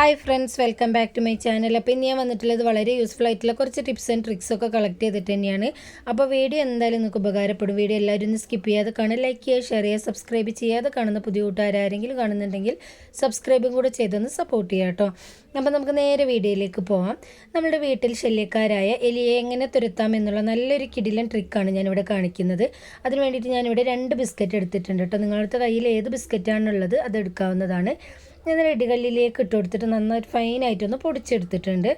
Hi friends welcome back to my channel അപ്പോൾ ഇന്ന് ഞാൻ വന്നിട്ടുള്ളത് വളരെ യൂസ്ഫുൾ ആയിട്ടുള്ള കുറച്ച് ടിപ്സ് ആൻഡ് ട്രിക്സ് ഒക്കെ കളക്ട് ചെയ്തിട്ട് തന്നെയാണ്. അപ്പോൾ വീഡിയോ എന്തായാലും നിങ്ങൾക്ക് ഉപകാരപ്പെടും. വീഡിയോ എല്ലാവരും ഒന്ന് സ്കിപ്പ് ചെയ്യാതെ കാണുക ലൈക്ക് ചെയ്യുക ഷെയർ ചെയ്യുക സബ്സ്ക്രൈബ് ചെയ്യാതെ കാണുന്ന പുതിയ കൂട്ടുകാരെങ്കിലും കാണുന്നുണ്ടെങ്കിൽ സബ്സ്ക്രൈബും കൂടെ ചെയ്തൊന്ന് സപ്പോർട്ട് ചെയ്യുക കേട്ടോ. അപ്പോൾ നമുക്ക് നേരെ വീഡിയോയിലേക്ക് പോവാം. നമ്മുടെ വീട്ടിൽ ശല്യക്കാരായ എലിയെ എങ്ങനെ തുരത്താം എന്നുള്ള നല്ലൊരു കിടിലൻ ട്രിക്കാണ് ഞാനിവിടെ കാണിക്കുന്നത്. അതിന് വേണ്ടിയിട്ട് ഞാനിവിടെ രണ്ട് ബിസ്ക്കറ്റ് എടുത്തിട്ടുണ്ട് കേട്ടോ. നിങ്ങളുടെ കയ്യിൽ ഏത് ബിസ്ക്കറ്റാണുള്ളത് അത് എടുക്കാവുന്നതാണ്. ഞാൻ ഇടികല്ലിലേക്ക് ഇട്ട് കൊടുത്തിട്ട് ഫൈനായിട്ട് ഫൈനായിട്ടൊന്ന് പൊടിച്ചെടുത്തിട്ടുണ്ട്.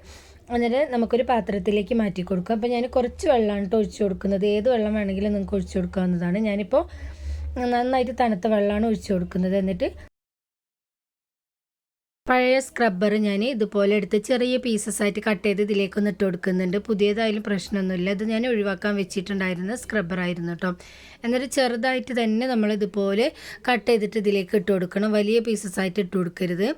എന്നിട്ട് നമുക്കൊരു പാത്രത്തിലേക്ക് മാറ്റി കൊടുക്കാം. അപ്പോൾ ഞാൻ കുറച്ച് വെള്ളമാണ് കേട്ടോ ഒഴിച്ചു കൊടുക്കുന്നത്. ഏത് വെള്ളം വേണമെങ്കിലും നിങ്ങൾക്ക് ഒഴിച്ചു കൊടുക്കാവുന്നതാണ്. ഞാനിപ്പോൾ നന്നായിട്ട് തണുത്ത വെള്ളമാണ് ഒഴിച്ചു കൊടുക്കുന്നത്. എന്നിട്ട് പഴയ സ്ക്രബ്ബർ ഞാൻ ഇതുപോലെ എടുത്ത് ചെറിയ പീസസ് ആയിട്ട് കട്ട് ചെയ്ത് ഇതിലേക്ക് ഒന്ന് ഇട്ട് കൊടുക്കുന്നുണ്ട്. പുതിയതായാലും പ്രശ്നമൊന്നുമില്ല. ഇത് ഞാൻ ഒഴിവാക്കാൻ വെച്ചിട്ടുണ്ടായിരുന്ന സ്ക്രബ്ബർ ആയിരുന്നു കേട്ടോ എന്നിട്ട് ചെറുതായിട്ട് തന്നെ നമ്മൾ ഇതുപോലെ കട്ട് ചെയ്തിട്ട് ഇതിലേക്ക് ഇട്ട് കൊടുക്കണം. വലിയ പീസസ് ആയിട്ട് ഇട്ട് കൊടുക്കരുത്.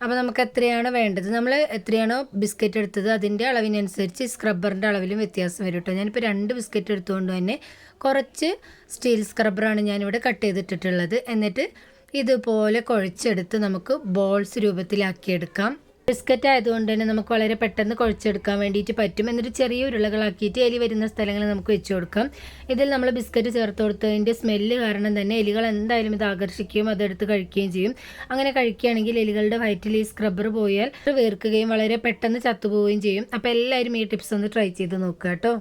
അപ്പോൾ നമുക്ക് എത്രയാണ് വേണ്ടത്? നമ്മൾ എത്രയാണോ ബിസ്ക്കറ്റ് എടുത്തത് അതിന്റെ അളവിനനുസരിച്ച് സ്ക്രബ്ബറിന്റെ അളവിലും വ്യത്യാസം വരും കേട്ടോ ഞാനിപ്പോൾ രണ്ട് ബിസ്ക്കറ്റ് എടുത്തുകൊണ്ട് തന്നെ കുറച്ച് സ്റ്റീൽ സ്ക്രബ്ബറാണ് ഞാനിവിടെ കട്ട് ചെയ്തിട്ടിട്ടുള്ളത്. എന്നിട്ട് ഇതുപോലെ കുഴച്ചെടുത്ത് നമുക്ക് ബോൾസ് രൂപത്തിലാക്കിയെടുക്കാം. ബിസ്ക്കറ്റ് ആയതുകൊണ്ട് തന്നെ നമുക്ക് വളരെ പെട്ടെന്ന് കുഴച്ചെടുക്കാൻ വേണ്ടിയിട്ട് പറ്റും. എന്നിട്ട് ചെറിയ ഉരുളകളാക്കിയിട്ട് എലി വരുന്ന സ്ഥലങ്ങളിൽ നമുക്ക് വെച്ച് കൊടുക്കാം. ഇതിൽ നമ്മൾ ബിസ്ക്കറ്റ് ചേർത്ത് കൊടുത്തതിന്റെ സ്മെല്ല് കാരണം തന്നെ എലികൾ എന്തായാലും ഇത് ആകർഷിക്കുകയും അതെടുത്ത് കഴിക്കുകയും ചെയ്യും. അങ്ങനെ കഴിക്കുകയാണെങ്കിൽ എലികളുടെ വയറ്റിൽ ഈ സ്ക്രബ്ബർ പോയാൽ വേർക്കുകയും വളരെ പെട്ടെന്ന് ചത്തുപോവുകയും ചെയ്യും. അപ്പോൾ എല്ലാവരും ഈ ടിപ്സ് ഒന്ന് ട്രൈ ചെയ്ത് നോക്കുക കേട്ടോ.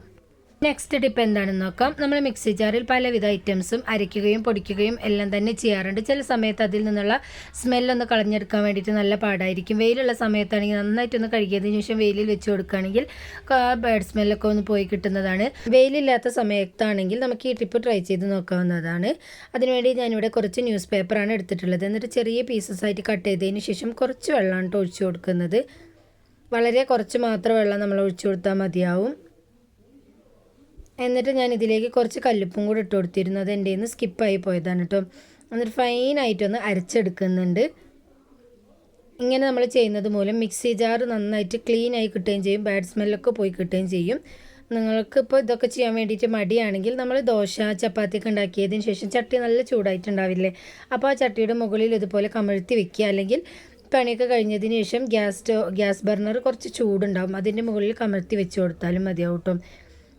നെക്സ്റ്റ് ടിപ്പ് എന്താണെന്ന് നോക്കാം. നമ്മൾ മിക്സി ജാറിൽ പലവിധ ഐറ്റംസും അരയ്ക്കുകയും പൊടിക്കുകയും എല്ലാം തന്നെ ചെയ്യാറുണ്ട്. ചില സമയത്ത് അതിൽ നിന്നുള്ള സ്മെല്ലൊന്ന് കളഞ്ഞെടുക്കാൻ വേണ്ടിയിട്ട് നല്ല പാടായിരിക്കും. വെയിലുള്ള സമയത്താണെങ്കിൽ നന്നായിട്ടൊന്ന് കഴുകിയതിന് ശേഷം വെയിലിൽ വെച്ച് കൊടുക്കുകയാണെങ്കിൽ ബേഡ് സ്മെല്ലൊക്കെ ഒന്ന് പോയി കിട്ടുന്നതാണ്. വെയിലില്ലാത്ത സമയത്താണെങ്കിൽ നമുക്ക് ഈ ടിപ്പ് ട്രൈ ചെയ്ത് നോക്കാവുന്നതാണ്. അതിനുവേണ്ടി ഞാനിവിടെ കുറച്ച് ന്യൂസ് പേപ്പറാണ് എടുത്തിട്ടുള്ളത്. എന്നിട്ട് ചെറിയ പീസസ് ആയിട്ട് കട്ട് ചെയ്തതിന് ശേഷം കുറച്ച് വെള്ളമാണ് ഒഴിച്ചു കൊടുക്കുന്നത്. വളരെ കുറച്ച് മാത്രം വെള്ളം നമ്മൾ ഒഴിച്ചു കൊടുത്താൽ മതിയാവും. എന്നിട്ട് ഞാൻ ഇതിലേക്ക് കുറച്ച് കല്ലുപ്പും കൂടി ഇട്ട് കൊടുത്തിരുന്നു. അത് എന്റെ നിന്ന് സ്കിപ്പായി പോയതാണ് കേട്ടോ എന്നിട്ട് ഫൈനായിട്ടൊന്ന് അരച്ചെടുക്കുന്നുണ്ട്. ഇങ്ങനെ നമ്മൾ ചെയ്യുന്നത് മൂലം മിക്സി ജാർ നന്നായിട്ട് ക്ലീൻ ആയി കിട്ടുകയും ചെയ്യും. ബാഡ് സ്മെല്ലൊക്കെ പോയി കിട്ടുകയും ചെയ്യും. നിങ്ങൾക്ക് ഇപ്പോൾ ഇതൊക്കെ ചെയ്യാൻ വേണ്ടിയിട്ട് മടിയാണെങ്കിൽ നമ്മൾ ദോശ ചപ്പാത്തിയൊക്കെ ഉണ്ടാക്കിയതിന് ശേഷം ചട്ടി നല്ല ചൂടായിട്ടുണ്ടാവില്ലേ? അപ്പോൾ ആ ചട്ടിയുടെ മുകളിൽ ഇതുപോലെ കമഴ്ത്തി വെക്കുക. അല്ലെങ്കിൽ പണിയൊക്കെ കഴിഞ്ഞതിന് ശേഷം ഗ്യാസ് സ്റ്റോ ഗ്യാസ് ബർണർ കുറച്ച് ചൂടുണ്ടാവും. അതിന്റെ മുകളിൽ കമഴ്ത്തി വെച്ച് കൊടുത്താലും മതിയാവും കേട്ടോ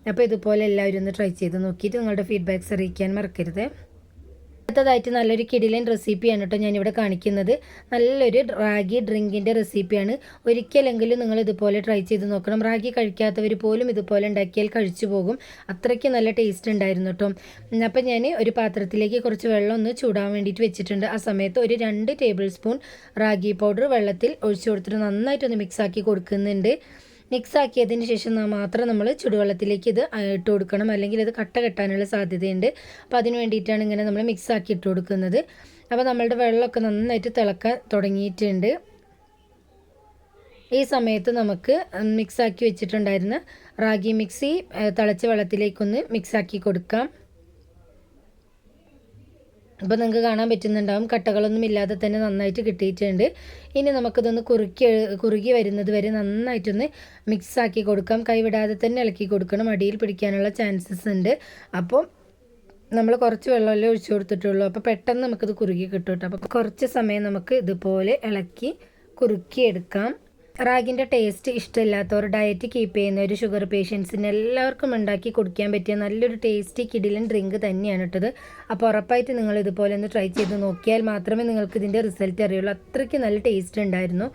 അപ്പോൾ ഇതുപോലെ എല്ലാവരും ഒന്ന് ട്രൈ ചെയ്ത് നോക്കിയിട്ട് നിങ്ങളുടെ ഫീഡ്ബാക്ക്സ് അറിയിക്കാൻ മറക്കരുത്. അടുത്തതായിട്ട് നല്ലൊരു കിടിലൻ റെസിപ്പിയാണ് കേട്ടോ ഞാനിവിടെ കാണിക്കുന്നത്. നല്ലൊരു റാഗി ഡ്രിങ്കിന്റെ റെസിപ്പിയാണ് ഒരിക്കലെങ്കിലും നിങ്ങൾ ഇതുപോലെ ട്രൈ ചെയ്ത് നോക്കണം. റാഗി കഴിക്കാത്തവർ പോലും ഇതുപോലെ ഉണ്ടാക്കിയാൽ കഴിച്ചു പോകും. അത്രയ്ക്ക് നല്ല ടേസ്റ്റ് ഉണ്ടായിരുന്നു കേട്ടോ. അപ്പം ഞാൻ ഒരു പാത്രത്തിലേക്ക് കുറച്ച് വെള്ളം ഒന്ന് ചൂടാൻ വേണ്ടിയിട്ട് വെച്ചിട്ടുണ്ട്. ആ സമയത്ത് ഒരു രണ്ട് ടേബിൾ സ്പൂൺ റാഗി പൗഡർ വെള്ളത്തിൽ ഒഴിച്ചു കൊടുത്തിട്ട് നന്നായിട്ടൊന്ന് മിക്സാക്കി കൊടുക്കുന്നുണ്ട്. മിക്സ് ആക്കിയതിന് ശേഷം മാത്രം നമ്മൾ ചുടുവെള്ളത്തിലേക്ക് ഇത് ഇട്ട് കൊടുക്കണം. അല്ലെങ്കിൽ ഇത് കട്ട കെട്ടാനുള്ള സാധ്യതയുണ്ട്. അപ്പോൾ അതിന് വേണ്ടിയിട്ടാണ് ഇങ്ങനെ നമ്മൾ മിക്സ് ആക്കി ഇട്ട് കൊടുക്കുന്നത്. അപ്പോൾ നമ്മളുടെ വെള്ളമൊക്കെ നന്നായിട്ട് തിളക്കാൻ തുടങ്ങിയിട്ടുണ്ട്. ഈ സമയത്ത് നമുക്ക് മിക്സാക്കി വെച്ചിട്ടുണ്ടായിരുന്ന റാഗി മിക്സി തിളച്ച വെള്ളത്തിലേക്കൊന്ന് മിക്സാക്കി കൊടുക്കാം. അപ്പോൾ നിങ്ങൾക്ക് കാണാൻ പറ്റുന്നുണ്ടാവും. കട്ടകളൊന്നും ഇല്ലാതെ തന്നെ നന്നായിട്ട് കിട്ടിയിട്ടുണ്ട്. ഇനി നമുക്കിതൊന്ന് കുറുക്കി കുറുകി വരുന്നത് വരെ നന്നായിട്ടൊന്ന് മിക്സ് ആക്കി കൊടുക്കാം. കൈവിടാതെ തന്നെ ഇളക്കി കൊടുക്കണം. അടിയിൽ പിടിക്കാനുള്ള ചാൻസസ് ഉണ്ട്. അപ്പോൾ നമ്മൾ കുറച്ച് വെള്ളമല്ലേ ഒഴിച്ചു കൊടുത്തിട്ടുള്ളൂ. അപ്പോൾ പെട്ടെന്ന് നമുക്കിത് കുറുകി കിട്ടും കേട്ടോ. അപ്പോൾ കുറച്ച് സമയം നമുക്ക് ഇതുപോലെ ഇളക്കി കുറുക്കിയെടുക്കാം. റാഗിന്റെ ടേസ്റ്റ് ഇഷ്ടമില്ലാത്തവർ ഡയറ്റ് കീപ്പ് ചെയ്യുന്ന ഒരു ഷുഗർ പേഷ്യൻസിന് എല്ലാവർക്കും ഉണ്ടാക്കി കുടിക്കാൻ പറ്റിയ നല്ലൊരു ടേസ്റ്റി കിടിലൻ ഡ്രിങ്ക് തന്നെയാണ് ഇട്ടത് അപ്പോൾ ഉറപ്പായിട്ട് നിങ്ങൾ ഇതുപോലെ ഒന്ന് ട്രൈ ചെയ്ത് നോക്കിയാൽ മാത്രമേ നിങ്ങൾക്ക് ഇതിന്റെ റിസൾട്ട് അറിയുള്ളൂ. അത്രയ്ക്ക് നല്ല ടേസ്റ്റ് ഉണ്ടായിരുന്നു.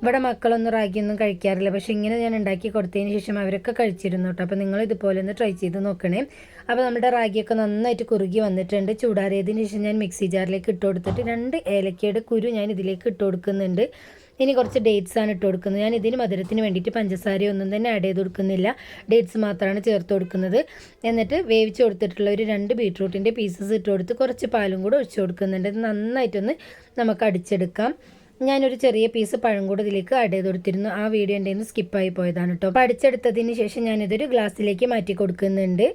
ഇവിടെ മക്കളൊന്നും റാഗിയൊന്നും കഴിക്കാറില്ല. പക്ഷെ ഇങ്ങനെ ഞാൻ ഉണ്ടാക്കി കൊടുത്തതിന് ശേഷം അവരൊക്കെ കഴിച്ചിരുന്നു കേട്ടോ. അപ്പോൾ നിങ്ങൾ ഇതുപോലെ ഒന്ന് ട്രൈ ചെയ്ത് നോക്കണേ. അപ്പോൾ നമ്മുടെ റാഗിയൊക്കെ നന്നായിട്ട് കുറുകി വന്നിട്ടുണ്ട്. ചൂടാറിയതിന് ശേഷം ഞാൻ മിക്സി ജാറിലേക്ക് ഇട്ട് കൊടുത്തിട്ട് രണ്ട് ഏലക്കയുടെ കുരു ഞാൻ ഇതിലേക്ക് ഇട്ട് കൊടുക്കുന്നുണ്ട്. ഇനി കുറച്ച് ഡേറ്റ്സ് ആണ് ഇട്ട് കൊടുക്കുന്നത്. ഞാൻ ഇതിന് മധുരത്തിന് വേണ്ടിയിട്ട് പഞ്ചസാര ഒന്നും തന്നെ ആഡ് ചെയ്ത് കൊടുക്കുന്നില്ല. ഡേറ്റ്സ് മാത്രമാണ് ചേർത്ത് കൊടുക്കുന്നത്. എന്നിട്ട് വേവിച്ച് കൊടുത്തിട്ടുള്ള ഒരു രണ്ട് ബീട്രൂട്ടിന്റെ പീസസ് ഇട്ട് കൊടുത്ത് കുറച്ച് പാലും കൂടെ ഒഴിച്ചു കൊടുക്കുന്നുണ്ട്. നന്നായിട്ടൊന്ന് നമുക്ക് അടിച്ചെടുക്കാം. ഞാനൊരു ചെറിയ പീസ് പഴം കൂടെ ഇതിലേക്ക് ആഡ് ചെയ്ത് കൊടുത്തിരുന്നു. ആ വീഡിയോ എന്റെ നിന്ന് സ്കിപ്പായി പോയതാണ് കേട്ടോ അപ്പോൾ അടിച്ചെടുത്തതിന് ശേഷം ഞാനിതൊരു ഗ്ലാസ്സിലേക്ക് മാറ്റി കൊടുക്കുന്നുണ്ട്.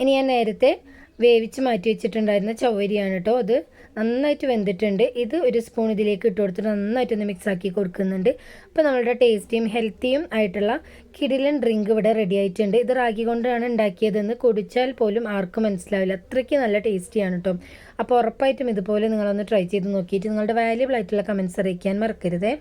ഇനി ഞാൻ നേരത്തെ വേവിച്ച് മാറ്റി വെച്ചിട്ടുണ്ടായിരുന്ന ചവരിയാണ് കേട്ടോ അത്. നന്നായിട്ട് വെന്തിട്ടുണ്ട്. ഇത് ഒരു സ്പൂൺ ഇതിലേക്ക് ഇട്ട് കൊടുത്തിട്ട് നന്നായിട്ടൊന്ന് മിക്സ് ആക്കി കൊടുക്കുന്നുണ്ട്. അപ്പോൾ നമ്മളുടെ ടേസ്റ്റിയും ഹെൽത്തിയും ആയിട്ടുള്ള കിടിലൻ ഡ്രിങ്ക് ഇവിടെ റെഡി ആയിട്ടുണ്ട്. ഇത് റാഗി കൊണ്ടാണ് ഉണ്ടാക്കിയതെന്ന് കുടിച്ചാൽ പോലും ആർക്കും മനസ്സിലാവില്ല. അത്രയ്ക്ക് നല്ല ടേസ്റ്റിയാണ് കേട്ടോ അപ്പോൾ ഉറപ്പായിട്ടും ഇതുപോലെ നിങ്ങളൊന്ന് ട്രൈ ചെയ്ത് നോക്കിയിട്ട് നിങ്ങളുടെ വാല്യുബിൾ ആയിട്ടുള്ള കമൻസ് അറിയിക്കാൻ മറക്കരുതേ.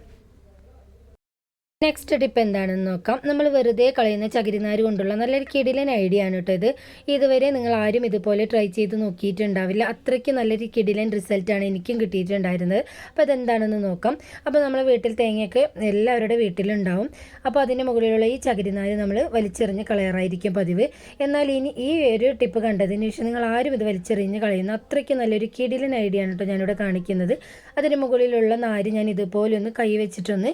നെക്സ്റ്റ് ടിപ്പ് എന്താണെന്ന് നോക്കാം. നമ്മൾ വെറുതെ കളയുന്ന ചകിരിനാര് കൊണ്ടുള്ള നല്ലൊരു കിടിലൻ ഐഡിയ ആണ് കേട്ടോ ഇത്. ഇതുവരെ നിങ്ങൾ ആരും ഇതുപോലെ ട്രൈ ചെയ്ത് നോക്കിയിട്ടുണ്ടാവില്ല. അത്രയ്ക്ക് നല്ലൊരു കിടിലൻ റിസൾട്ടാണ് എനിക്കും കിട്ടിയിട്ടുണ്ടായിരുന്നത്. അപ്പോൾ അതെന്താണെന്ന് നോക്കാം. അപ്പോൾ നമ്മൾ വീട്ടിൽ തേങ്ങയൊക്കെ എല്ലാവരുടെ വീട്ടിലുണ്ടാവും. അപ്പോൾ അതിന്റെ മുകളിലുള്ള ഈ ചകിരിനാര് നമ്മൾ വലിച്ചെറിഞ്ഞ് കളയാറായിരിക്കും പതിവ്. എന്നാൽ ഇനി ഈ ഒരു ടിപ്പ് കണ്ടതിന് ശേഷം നിങ്ങൾ ആരും ഇത് വലിച്ചെറിഞ്ഞ് കളയുന്ന അത്രയ്ക്ക് നല്ലൊരു കിടിലൻ ഐഡിയ ആണ് കേട്ടോ ഞാനിവിടെ കാണിക്കുന്നത്. അതിന്റെ മുകളിലുള്ള നാര് ഞാൻ ഇതുപോലെ ഒന്ന് കൈ വെച്ചിട്ടൊന്ന്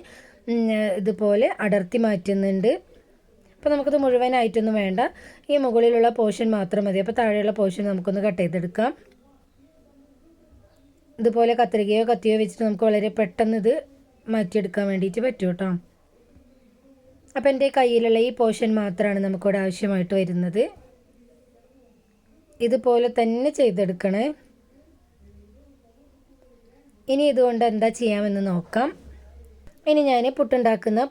ഇതുപോലെ അടർത്തി മാറ്റുന്നുണ്ട്. അപ്പോൾ നമുക്കത് മുഴുവനായിട്ടൊന്നും വേണ്ട. ഈ മുകളിലുള്ള പോർഷൻ മാത്രം മതി. അപ്പോൾ താഴെയുള്ള പോർഷൻ നമുക്കൊന്ന് കട്ട് ചെയ്തെടുക്കാം. ഇതുപോലെ കത്രികയോ കത്തിയോ വെച്ചിട്ട് നമുക്ക് വളരെ പെട്ടെന്ന് ഇത് മാറ്റിയെടുക്കാൻ വേണ്ടിയിട്ട് പറ്റും കേട്ടോ അപ്പോൾ എന്റെ കയ്യിലുള്ള ഈ പോർഷൻ മാത്രമാണ് നമുക്കിവിടെ ആവശ്യമായിട്ട് വരുന്നത്. ഇതുപോലെ തന്നെ ചെയ്തെടുക്കണേ. ഇനി ഇതുകൊണ്ട് എന്താ ചെയ്യാമെന്ന് നോക്കാം. ഇനി ഞാൻ പുട്ടുണ്ടാക്കുന്ന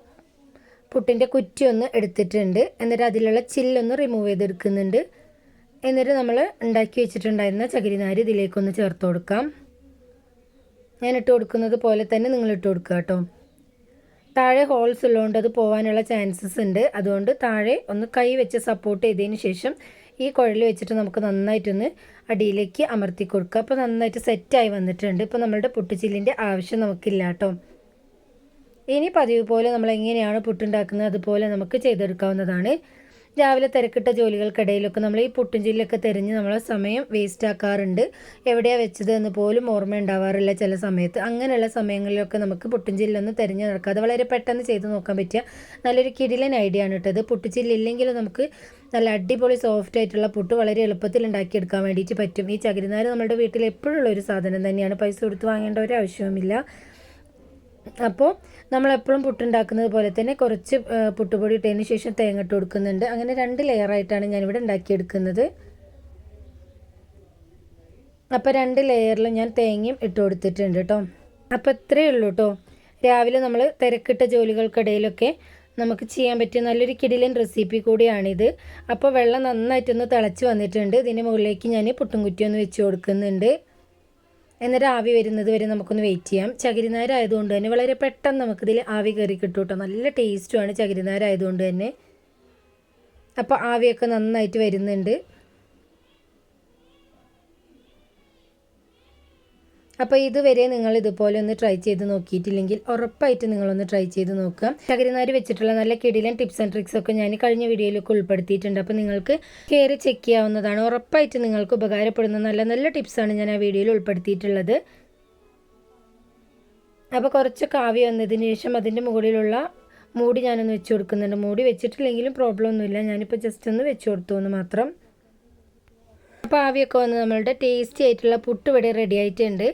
പുട്ടിന്റെ കുറ്റി ഒന്ന് എടുത്തിട്ടുണ്ട്. എന്നിട്ട് അതിലുള്ള ചില്ലൊന്ന് റിമൂവ് ചെയ്തെടുക്കുന്നുണ്ട്. എന്നിട്ട് നമ്മൾ ഉണ്ടാക്കി വെച്ചിട്ടുണ്ടായിരുന്ന ചകിരിനാര് ഇതിലേക്കൊന്ന് ചേർത്ത് കൊടുക്കാം. ഞാൻ ഇട്ട് കൊടുക്കുന്നത് പോലെ തന്നെ നിങ്ങൾ ഇട്ട് കൊടുക്കുക കേട്ടോ. താഴെ ഹോൾസ് ഉള്ളതുകൊണ്ട് അത് പോകാനുള്ള ചാൻസസ് ഉണ്ട്. അതുകൊണ്ട് താഴെ ഒന്ന് കൈ വെച്ച് സപ്പോർട്ട് ചെയ്തതിന് ശേഷം ഈ കുഴൽ വെച്ചിട്ട് നമുക്ക് നന്നായിട്ടൊന്ന് അടിയിലേക്ക് അമർത്തി കൊടുക്കുക അപ്പോൾ നന്നായിട്ട് സെറ്റായി വന്നിട്ടുണ്ട്. ഇപ്പോൾ നമ്മളുടെ പുട്ടുചില്ലിന്റെ ആവശ്യം നമുക്കില്ല കേട്ടോ. ഇനി പതിവ് പോലെ നമ്മൾ എങ്ങനെയാണ് പുട്ടുണ്ടാക്കുന്നത് അതുപോലെ നമുക്ക് ചെയ്തെടുക്കാവുന്നതാണ്. രാവിലെ തിരക്കിട്ട ജോലികൾക്കിടയിലൊക്കെ നമ്മൾ ഈ പുട്ടും ചില്ലൊക്കെ തിരഞ്ഞ് നമ്മളെ സമയം വേസ്റ്റ് ആക്കാറുണ്ട്. എവിടെയാണ് വെച്ചത് എന്ന് പോലും ഓർമ്മ ഉണ്ടാവാറില്ല ചില സമയത്ത്. അങ്ങനെയുള്ള സമയങ്ങളിലൊക്കെ നമുക്ക് പുട്ടും ചില്ലൊന്നും തിരഞ്ഞ് നടക്കാതെ വളരെ പെട്ടെന്ന് ചെയ്ത് നോക്കാൻ പറ്റിയ നല്ലൊരു കിടിലൻ ഐഡിയ ആണ് കേട്ടത് പുട്ടുചില്ലില്ലെങ്കിലും നമുക്ക് നല്ല അടിപൊളി സോഫ്റ്റ് ആയിട്ടുള്ള പുട്ട് വളരെ എളുപ്പത്തിൽ ഉണ്ടാക്കിയെടുക്കാൻ വേണ്ടിയിട്ട് പറ്റും. ഈ ചകിരിനാര് നമ്മുടെ വീട്ടിൽ എപ്പോഴുള്ള ഒരു സാധനം തന്നെയാണ്. പൈസ കൊടുത്ത് വാങ്ങേണ്ട ഒരു ആവശ്യവുമില്ല. അപ്പോൾ നമ്മളെപ്പോഴും പുട്ടുണ്ടാക്കുന്നത് പോലെ തന്നെ കുറച്ച് പുട്ടുപൊടി ഇട്ടതിന് ശേഷം തേങ്ങ ഇട്ട് കൊടുക്കുന്നുണ്ട്. അങ്ങനെ രണ്ട് ലെയറായിട്ടാണ് ഞാനിവിടെ ഉണ്ടാക്കിയെടുക്കുന്നത്. അപ്പോൾ രണ്ട് ലെയറിൽ ഞാൻ തേങ്ങയും ഇട്ട് കൊടുത്തിട്ടുണ്ട് കേട്ടോ അപ്പോൾ ഇത്രയേ ഉള്ളൂ കേട്ടോ രാവിലെ നമ്മൾ തിരക്കിട്ട ജോലികൾക്കിടയിലൊക്കെ നമുക്ക് ചെയ്യാൻ പറ്റിയ നല്ലൊരു കിടിലൻ റെസിപ്പി കൂടിയാണിത്. അപ്പോൾ വെള്ളം നന്നായിട്ടൊന്ന് തിളച്ച് വന്നിട്ടുണ്ട്. ഇതിന്റെ മുകളിലേക്ക് ഞാൻ പുട്ടും കുറ്റിയൊന്ന് വെച്ച് കൊടുക്കുന്നുണ്ട്. എന്നിട്ട് ആവി വരുന്നത് വരെ നമുക്കൊന്ന് വെയിറ്റ് ചെയ്യാം. ചകിരിനാരായതുകൊണ്ട് തന്നെ വളരെ പെട്ടെന്ന് നമുക്കിതിൽ ആവി കയറി കിട്ടും കേട്ടോ നല്ല ടേസ്റ്റുമാണ് ചകിരിനാരായതുകൊണ്ട് തന്നെ. അപ്പോൾ ആവിയൊക്കെ നന്നായിട്ട് വരുന്നുണ്ട്. അപ്പോൾ ഇതുവരെ നിങ്ങൾ ഇതുപോലെ ഒന്ന് ട്രൈ ചെയ്ത് നോക്കിയിട്ടില്ലെങ്കിൽ ഉറപ്പായിട്ട് നിങ്ങളൊന്ന് ട്രൈ ചെയ്ത് നോക്കുക. ചകരിനാര് വെച്ചിട്ടുള്ള നല്ല കിടിലൻ ടിപ്സ് ആൻഡ് ട്രിക്സ് ഒക്കെ ഞാൻ കഴിഞ്ഞ വീഡിയോയിലൊക്കെ ഉൾപ്പെടുത്തിയിട്ടുണ്ട്. അപ്പോൾ നിങ്ങൾക്ക് കയറി ചെക്ക് ചെയ്യാവുന്നതാണ്. ഉറപ്പായിട്ട് നിങ്ങൾക്ക് ഉപകാരപ്പെടുന്ന നല്ല നല്ല ടിപ്സാണ് ഞാൻ ആ വീഡിയോയിൽ ഉൾപ്പെടുത്തിയിട്ടുള്ളത്. അപ്പോൾ കുറച്ച് കാവ്യ വന്നതിന് ശേഷം അതിന്റെ മുകളിലുള്ള മൂടി ഞാനൊന്ന് വെച്ച് കൊടുക്കുന്നുണ്ട്. മൂടി വെച്ചിട്ടില്ലെങ്കിലും പ്രോബ്ലം ഒന്നുമില്ല. ഞാനിപ്പോൾ ജസ്റ്റ് ഒന്ന് വെച്ച് കൊടുത്തു എന്ന് മാത്രം. അപ്പോൾ ആവിയൊക്കെ വന്ന് നമ്മളുടെ ടേസ്റ്റി ആയിട്ടുള്ള പുട്ട് ഇവിടെ റെഡി ആയിട്ടുണ്ട്.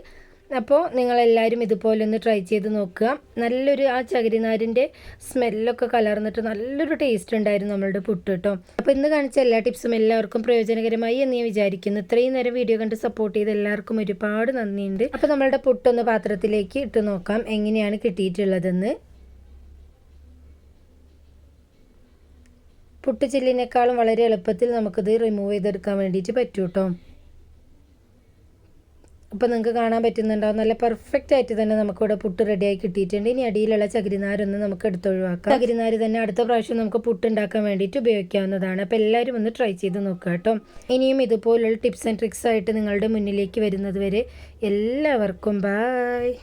അപ്പോൾ നിങ്ങളെല്ലാവരും ഇതുപോലെ ഒന്ന് ട്രൈ ചെയ്ത് നോക്കുക. നല്ലൊരു ആ ചകിരിനാരിന്റെ സ്മെല്ലൊക്കെ കലർന്നിട്ട് നല്ലൊരു ടേസ്റ്റ് ഉണ്ടായിരുന്നു നമ്മളുടെ പുട്ട് കേട്ടോ. അപ്പോൾ ഇന്ന് കാണിച്ച എല്ലാ ടിപ്സും എല്ലാവർക്കും പ്രയോജനകരമായി എന്ന് ഞാൻ വിചാരിക്കുന്നു. ഇത്രയും നേരം വീഡിയോ കണ്ട് സപ്പോർട്ട് ചെയ്ത് എല്ലാവർക്കും ഒരുപാട് നന്ദിയുണ്ട്. അപ്പോൾ നമ്മളുടെ പുട്ടൊന്ന് പാത്രത്തിലേക്ക് ഇട്ട് നോക്കാം. എങ്ങനെയാണ് കിട്ടിയിട്ടുള്ളതെന്ന്. പുട്ടുചില്ലിനേക്കാളും വളരെ എളുപ്പത്തിൽ നമുക്കിത് റിമൂവ് ചെയ്തെടുക്കാൻ വേണ്ടിയിട്ട് പറ്റും കേട്ടോ അപ്പോൾ നിങ്ങൾക്ക് കാണാൻ പറ്റുന്നുണ്ടാവും. നല്ല പെർഫെക്റ്റ് ആയിട്ട് തന്നെ നമുക്കിവിടെ പുട്ട് റെഡിയായി കിട്ടിയിട്ടുണ്ട്. ഇനി അടിയിലുള്ള ചകിരിനാരൊന്ന് നമുക്ക് എടുത്തൊഴിവാക്കാം ചകിരിനാര് തന്നെ അടുത്ത പ്രാവശ്യം നമുക്ക് പുട്ട് ഉണ്ടാക്കാൻ വേണ്ടിയിട്ട് ഉപയോഗിക്കാവുന്നതാണ്. അപ്പോൾ എല്ലാവരും ഒന്ന് ട്രൈ ചെയ്ത് നോക്കുക കേട്ടോ. ഇനിയും ഇതുപോലുള്ള ടിപ്സ് ആൻഡ് ട്രിക്സ് ആയിട്ട് നിങ്ങളുടെ മുന്നിലേക്ക് വരുന്നത് വരെ എല്ലാവർക്കും ബായ്